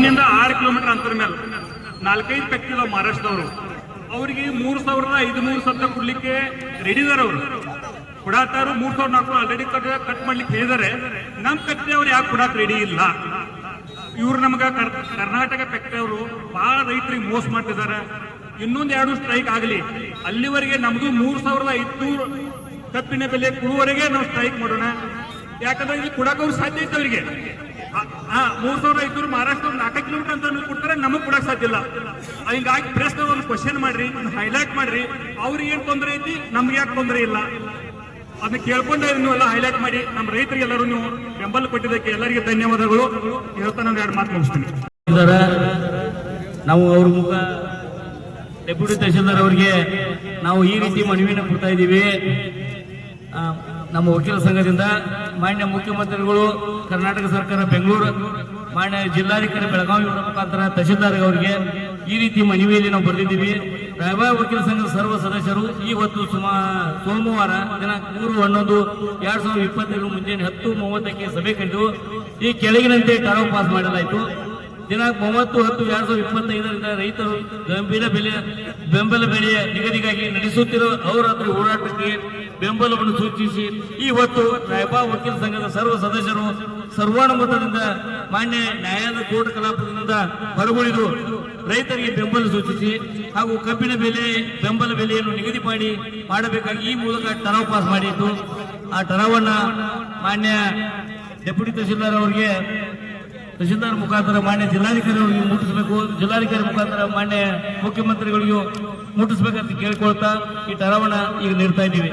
ನಿಲ್ದಾಣಿಯಿಂದ ಆರು ಕಿಲೋಮೀಟರ್ ಅಂತರ ಮೇಲೆ ನಾಲ್ಕೈದು ಇದಾವೆ ಮಹಾರಾಷ್ಟ್ರದವರು. ಅವರಿಗೆ ಮೂರು ಸಾವಿರದ ಐದು ಮೂರು ಸಾವಿರ ಕೊಡ್ಲಿಕ್ಕೆ ರೆಡಿ ಇದಾರೆ ಅವರು. ಕೊಡಾತಾರು ಮೂರು ಸಾವಿರ ನಾಲ್ಕು ಆಲ್ರೆಡಿ ಕಟ್ ಕಟ್ ಮಾಡ್ಲಿಕ್ಕೆ ಹೇಳಿದ್ದಾರೆ ನಮ್ಮ ಕತ್ತೆ ಅವ್ರು ಯಾಕೆ ಕೊಡಾಕ್ ರೆಡಿ ಇಲ್ಲ? ಇವ್ರು ನಮಗ ಕರ್- ಕರ್ನಾಟಕ ಫ್ಯಾಕ್ಟ್ರಿ ಅವರು ಬಹಳ ರೈತರಿಗೆ ಮೋಸ ಮಾಡ್ತಿದ್ದಾರೆ ಇನ್ನೊಂದು ಎರಡು ಸ್ಟ್ರೈಕ್ ಆಗಲಿ. ಅಲ್ಲಿವರೆಗೆ ನಮ್ದು ಮೂರು ಸಾವಿರದ ಐದುನೂರು ಕಬ್ಬಿನ ಬೆಲೆ ಕೊಡುವವರೆಗೆ ನಾವು ಸ್ಟ್ರೈಕ್ ಮಾಡೋಣ. ಯಾಕಂದ್ರೆ ಇಲ್ಲಿ ಕೊಡಕ್ ಅವ್ರು ಸಾಧ್ಯ ಐತೆ ಅವರಿಗೆ. ಮೂರ್ ಸಾವಿರ ಐದ್ನೂರು ಮಹಾರಾಷ್ಟ್ರ ನಾಲ್ಕು ಕಿಲೋಮೀಟರ್ ಅಂತ ಕೊಡ್ತಾರೆ, ನಮಗ್ ಕೊಡಕ್ ಸಾಧ್ಯ ಇಲ್ಲ. ಹಿಂಗಾಗಿ ಪ್ರೆಸ್ ಒಂದು ಕ್ವಶನ್ ಮಾಡ್ರಿ ಹೈಲೈಟ್ ಮಾಡ್ರಿ. ಅವ್ರಿಗೆ ಏನ್ ತೊಂದರೆ ಐತಿ, ನಮ್ಗೆ ಯಾಕೆ ತೊಂದರೆ ಇಲ್ಲ? ಅದನ್ನ ಕೇಳ್ಕೊಂಡೆ ನೀವು ಎಲ್ಲ ಹೈಲೈಟ್ ಮಾಡಿ ನಮ್ಮ ರೈತರಿಗೆ ಎಲ್ಲರೂ ನೀವು ಬೆಂಬಲ ಕೊಟ್ಟಿದ್ದಕ್ಕೆ ಎಲ್ಲರಿಗೆ ಧನ್ಯವಾದಗಳು. ಹೇಳ್ತಾ ನಾನು ಎರಡು ಮಾತು ಮುಗಿಸ್ತೀನಿ. ನಾವು ಅವ್ರ ಮುಖ ಡೆಪ್ಯೂಟಿ ತಹಶೀಲ್ದಾರ್ ಅವರಿಗೆ ನಾವು ಈ ರೀತಿ ಮನವಿಯನ್ನು ಕೊಡ್ತಾ ಇದ್ದೀವಿ. ನಮ್ಮ ವಕೀಲ ಸಂಘದಿಂದ ಮಾನ್ಯ ಮುಖ್ಯಮಂತ್ರಿಗಳು, ಕರ್ನಾಟಕ ಸರ್ಕಾರ ಬೆಂಗಳೂರು, ಮಾನ್ಯ ಜಿಲ್ಲಾಧಿಕಾರಿ ಬೆಳಗಾವಿ ಮುಖಾಂತರ ತಹಶೀಲ್ದಾರ್ ಅವರಿಗೆ ಈ ರೀತಿ ಮನವಿಯಲ್ಲಿ ನಾವು ಬರೆದಿದ್ದೀವಿ. ರಾಯಬಾಗ್ ವಕೀಲ ಸಂಘದ ಸರ್ವ ಸದಸ್ಯರು ಇವತ್ತು ಸುಮಾ, ಸೋಮವಾರ ದಿನಾಂಕ ಮೂರು ಹನ್ನೊಂದು ಎರಡ್ ಸಾವಿರದ ಇಪ್ಪತ್ತೈದು ಮುಂಜಾನೆ ಹತ್ತು ಮೂವತ್ತಕ್ಕೆ ಸಭೆ ಕಂಡು ಈ ಕೆಳಗಿನಂತೆ ಠರಾವು ಪಾಸ್ ಮಾಡಲಾಯಿತು. ದಿನಾಂಕ ಮೂವತ್ತು, ಹತ್ತು, ಎರಡ್ ಸಾವಿರದ ಇಪ್ಪತ್ತೈದರಿಂದ ರೈತರು ಗಂಭೀರ ಬೆಲೆ, ಬೆಂಬಲ ಬೆಲೆಯ ನಿಗದಿಗಾಗಿ ನಡೆಸುತ್ತಿರುವ ಅವರಾತ್ರಿ ಹೋರಾಟಕ್ಕೆ ಬೆಂಬಲವನ್ನು ಸೂಚಿಸಿ, ಇವತ್ತು ರಾಯಬಾಗ್ ವಕೀಲ ಸಂಘದ ಸರ್ವ ಸದಸ್ಯರು ಸರ್ವಾನುಮತದಿಂದ ಮಾನ್ಯ ನ್ಯಾಯಾಲಯ ಕೋರ್ಟ್ ಕಲಾಪದಿಂದ ಹೊರಗುಳಿದು ರೈತರಿಗೆ ಬೆಂಬಲ ಸೂಚಿಸಿ ಹಾಗೂ ಕಬ್ಬಿನ ಬೆಲೆ, ಬೆಂಬಲ ಬೆಲೆಯನ್ನು ನಿಗದಿ ಮಾಡಿ ಮಾಡಬೇಕಾಗಿ ಈ ಮೂಲಕ ಟರಾವ್ ಪಾಸ್ ಮಾಡಿತ್ತು. ಆ ಟರಾವನ್ನ ಮಾನ್ಯ ಡೆಪ್ಯೂಟಿ ತಹಶೀಲ್ದಾರ್ ಅವರಿಗೆ ತಹಶೀಲ್ದಾರ್ ಮುಖಾಂತರ ಮಾನ್ಯ ಜಿಲ್ಲಾಧಿಕಾರಿಗಳಿಗೆ ಮುಟ್ಟಿಸಬೇಕು. ಜಿಲ್ಲಾಧಿಕಾರಿ ಮುಖಾಂತರ ಮಾನ್ಯ ಮುಖ್ಯಮಂತ್ರಿಗಳಿಗೂ ಮುಟ್ಟಿಸ್ಬೇಕಂತ ಕೇಳ್ಕೊಳ್ತಾ ಈ ಠರಾವಣ ಈಗ ನೀಡ್ತಾ ಇದ್ದೀವಿ.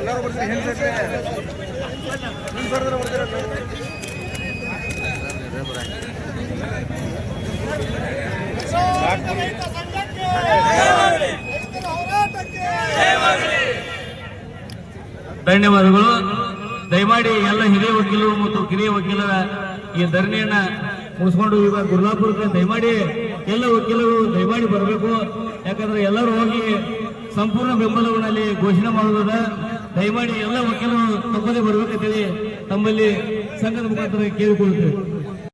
ಎಲ್ಲರೂ ರೈತ ಸಂಘಕ್ಕೆ. ರೈತರ ಹೋರಾಟಕ್ಕೆ. ಧನ್ಯವಾದಗಳು. ದಯಮಾಡಿ ಎಲ್ಲ ಹಿರಿಯ ವಕೀಲರು ಮತ್ತು ಕಿರಿಯ ವಕೀಲರ ಈ ಧರಣಿಯನ್ನ ಮುಗಿಸ್ಕೊಂಡು ಇವಾಗ ಗುರ್ಲಾಪುರಕ್ಕೆ ದಯಮಾಡಿ ಎಲ್ಲ ವಕೀಲರು ದಯಮಾಡಿ ಬರಬೇಕು. ಯಾಕಂದ್ರೆ ಎಲ್ಲರೂ ಹೋಗಿ ಸಂಪೂರ್ಣ ಬೆಂಬಲವನ್ನಲ್ಲಿ ಘೋಷಣೆ ಮಾಡುವುದ ದಯಮಾಡಿ ಎಲ್ಲ ವಕೀಲರು ತಪ್ಪದೇ ಬರಬೇಕಂತೇಳಿ ತಮ್ಮಲ್ಲಿ ಸಂಘದ ಮುಖಾಂತರ ಕೇಳಿಕೊಳ್ತೇವೆ